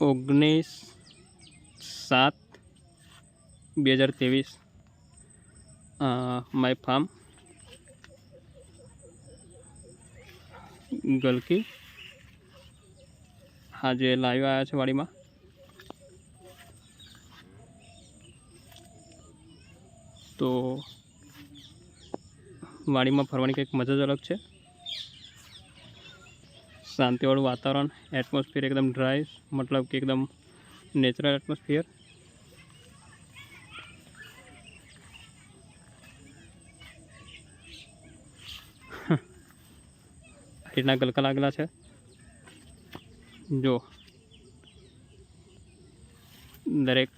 ઓગણીસ સાત બે હજાર ત્રેવીસ માય ફાર્મ, ગલકી. આજે લાઈવ આવ્યા છે વાડીમાં. તો વાડીમાં ફરવાની કંઈક મજા જ અલગ છે. શાંતિવાળું વાતાવરણ એટમોસ્ફિયર એકદમ ડ્રાય મતલબ કે એકદમ નેચરલ એટમોસ્ફિયર રીતના ગલકા લાગેલા છે. જો. દરેક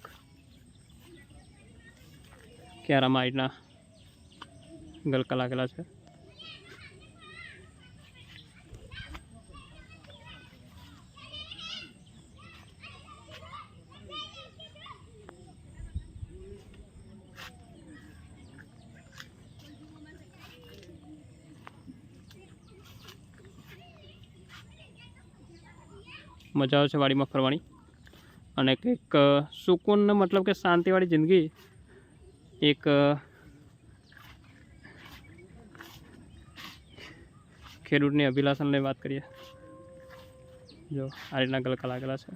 ક્યારામાં રીતના ગલકા લાગેલા છે. મજા આવે છે વાડીમાં ફરવાની. અને કંઈક સુકૂન મતલબ કે શાંતિવાળી જિંદગી એક ખેડૂતની અભિલાષણની વાત કરીએ. જો, આ રીતના ગલકા લાગેલા છે.